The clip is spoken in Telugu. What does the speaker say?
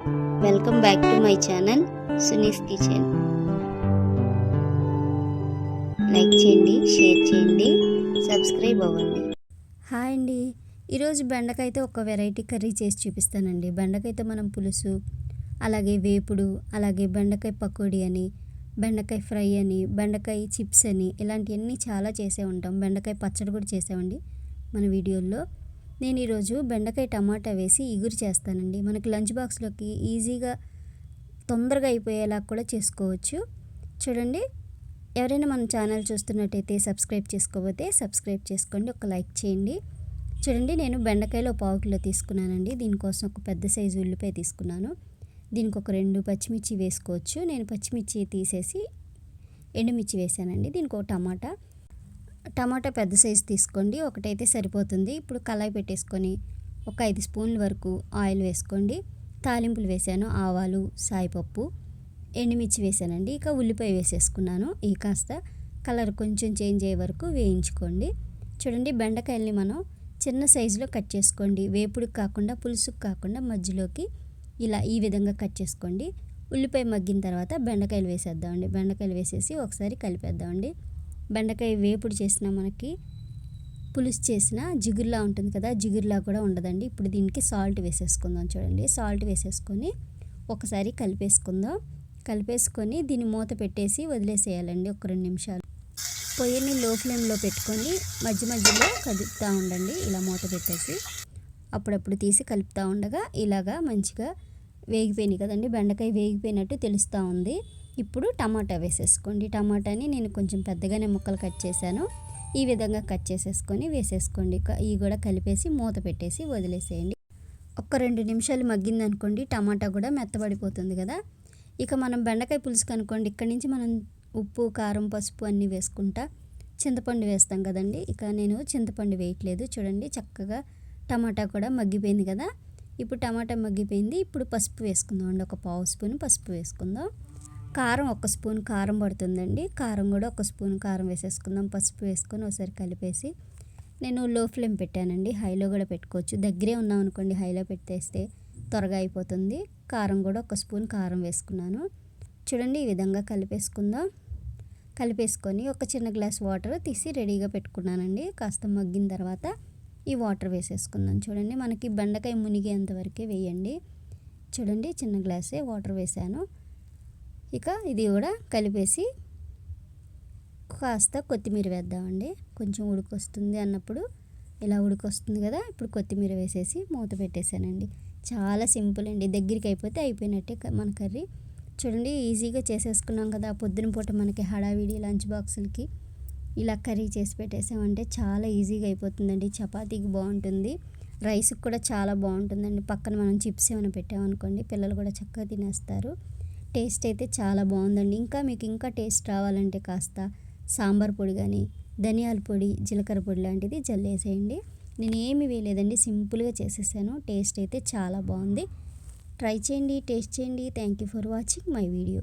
Welcome back to my channel Suni's kitchen like చేయండి షేర్ చేయండి సబ్స్క్రైబ్ అవ్వండి. హాయ్ అండి. ఈరోజు బెండకాయతో ఒక వెరైటీ కర్రీ చేసి చూపిస్తానండి. బెండకాయతో మనం పులుసు అలాగే వేపుడు అలాగే బెండకాయ పకోడీ అని బెండకాయ ఫ్రై అని బెండకాయ చిప్స్ అని ఇలాంటివన్నీ చాలా చేసే ఉంటాం. బెండకాయ పచ్చడి కూడా చేసామండి మన వీడియోల్లో. నేను ఈరోజు బెండకాయ టమాటా వేసి ఇగురు చేస్తానండి. మనకి లంచ్ బాక్స్లోకి ఈజీగా తొందరగా అయిపోయేలా కూడా చేసుకోవచ్చు. చూడండి ఎవరైనా మన ఛానల్ చూస్తున్నట్టయితే సబ్స్క్రైబ్ చేసుకోకపోతే సబ్స్క్రైబ్ చేసుకోండి ఒక లైక్ చేయండి. చూడండి నేను బెండకాయలో పావు కిలో తీసుకున్నానండి. దీనికోసం ఒక పెద్ద సైజు ఉల్లిపాయ తీసుకున్నాను. దీనికి ఒక రెండు పచ్చిమిర్చి వేసుకోవచ్చు. నేను పచ్చిమిర్చి తీసేసి ఎండుమిర్చి వేసానండి. దీనికి ఒక టమాటా. టమాటా పెద్ద సైజు తీసుకోండి. ఒకటైతే సరిపోతుంది. ఇప్పుడు కళాయి పెట్టేసుకొని ఒక ఐదు స్పూన్ల వరకు ఆయిల్ వేసుకోండి. తాలింపులు వేసాను. ఆవాలు సాయిపప్పు ఎండుమిర్చి వేసానండి. ఇక ఉల్లిపాయ వేసేసుకున్నాను. ఈ కాస్త కలర్ కొంచెం చేంజ్ అయ్యే వరకు వేయించుకోండి. చూడండి బెండకాయల్ని మనం చిన్న సైజులో కట్ చేసుకోండి. వేపుడుకి కాకుండా పులుసుకు కాకుండా మధ్యలోకి ఇలా ఈ విధంగా కట్ చేసుకోండి. ఉల్లిపాయ మగ్గిన తర్వాత బెండకాయలు వేసేద్దామండి. బెండకాయలు వేసేసి ఒకసారి కలిపేద్దామండి. బెండకాయ వేపుడు చేసిన మనకి పులుసు చేసిన జిగురులా ఉంటుంది కదా జిగురులా కూడా ఉండదండి. ఇప్పుడు దీనికి సాల్ట్ వేసేసుకుందాం చూడండి. సాల్ట్ వేసేసుకొని ఒకసారి కలిపేసుకుందాం. కలిపేసుకొని దీన్ని మూత పెట్టేసి వదిలేసేయాలండి ఒక రెండు నిమిషాలు. పొయ్యిని లో ఫ్లేమ్లో పెట్టుకొని మధ్య మధ్యలో కదుపుతూ ఉండండి. ఇలా మూత పెట్టేసి అప్పుడప్పుడు తీసి కలుపుతూ ఉండగా ఇలాగా మంచిగా వేగిపోయినాయి కదండి. బెండకాయ వేగిపోయినట్టు తెలుస్తూ ఉంది. ఇప్పుడు టమాటా వేసేసుకోండి. టమాటాని నేను కొంచెం పెద్దగానే ముక్కలు కట్ చేశాను. ఈ విధంగా కట్ చేసేసుకొని వేసేసుకోండి. ఇవి కూడా కలిపేసి మూత పెట్టేసి వదిలేసేయండి. ఒక్క రెండు నిమిషాలు మగ్గింది అనుకోండి టమాటా కూడా మెత్తబడిపోతుంది కదా. ఇక మనం బెండకాయ పులుసు కనుకోండి ఇక్కడి నుంచి మనం ఉప్పు కారం పసుపు అన్నీ వేసుకుంటా చింతపండు వేస్తాం కదండి. ఇక నేను చింతపండు వేయట్లేదు. చూడండి చక్కగా టమాటా కూడా మగ్గిపోయింది కదా. ఇప్పుడు టమాటా మగ్గిపోయింది. ఇప్పుడు పసుపు వేసుకుందాం అండి. ఒక పావు స్పూన్ పసుపు వేసుకుందాం. కారం ఒక స్పూన్ కారం పడుతుందండి. కారం కూడా ఒక స్పూన్ కారం వేసేసుకుందాం. పసుపు వేసుకొని ఒకసారి కలిపేసి నేను లో ఫ్లేమ్ పెట్టానండి. హైలో కూడా పెట్టుకోవచ్చు. దగ్గరే ఉన్నాం అనుకోండి హైలో పెట్టేస్తే త్వరగా అయిపోతుంది. కారం కూడా ఒక స్పూన్ కారం వేసుకున్నాను. చూడండి ఈ విధంగా కలిపేసుకుందాం. కలిపేసుకొని ఒక చిన్న గ్లాస్ వాటర్ తీసి రెడీగా పెట్టుకున్నానండి. కాస్త మగ్గిన తర్వాత ఈ వాటర్ వేసేసుకుందాం. చూడండి మనకి బెండకాయ మునిగేంత వరకే వేయండి. చూడండి చిన్న గ్లాసే వాటర్ వేసాను ఇక ఇది కూడా కలిపేసి కాస్త కొత్తిమీర వేద్దామండి. కొంచెం ఉడికొస్తుంది అన్నప్పుడు ఇలా ఉడికొస్తుంది కదా ఇప్పుడు కొత్తిమీర వేసేసి మూత పెట్టేశానండి. చాలా సింపుల్ అండి. దగ్గరికి అయిపోతే అయిపోయినట్టే మన కర్రీ. చూడండి ఈజీగా చేసేసుకున్నాం కదా. పొద్దున పూట మనకి హడావిడి లంచ్ బాక్సులకి ఇలా కర్రీ చేసి పెట్టేసామంటే చాలా ఈజీగా అయిపోతుందండి. చపాతీకి బాగుంటుంది. రైస్కి కూడా చాలా బాగుంటుందండి. పక్కన మనం చిప్స్ ఏమైనా పెట్టామనుకోండి పిల్లలు కూడా చక్కగా తినేస్తారు. టేస్ట్ అయితే చాలా బాగుందండి. ఇంకా మీకు ఇంకా టేస్ట్ రావాలంటే కాస్త సాంబార్ పొడి కానీ ధనియాల పొడి జీలకర్ర పొడి లాంటిది జల్లేసేయండి నేను ఏమి వేయలేదండి. సింపుల్గా చేసేసాను. టేస్ట్ అయితే చాలా బాగుంది. ట్రై చేయండి టేస్ట్ చేయండి. Thank you for watching my video.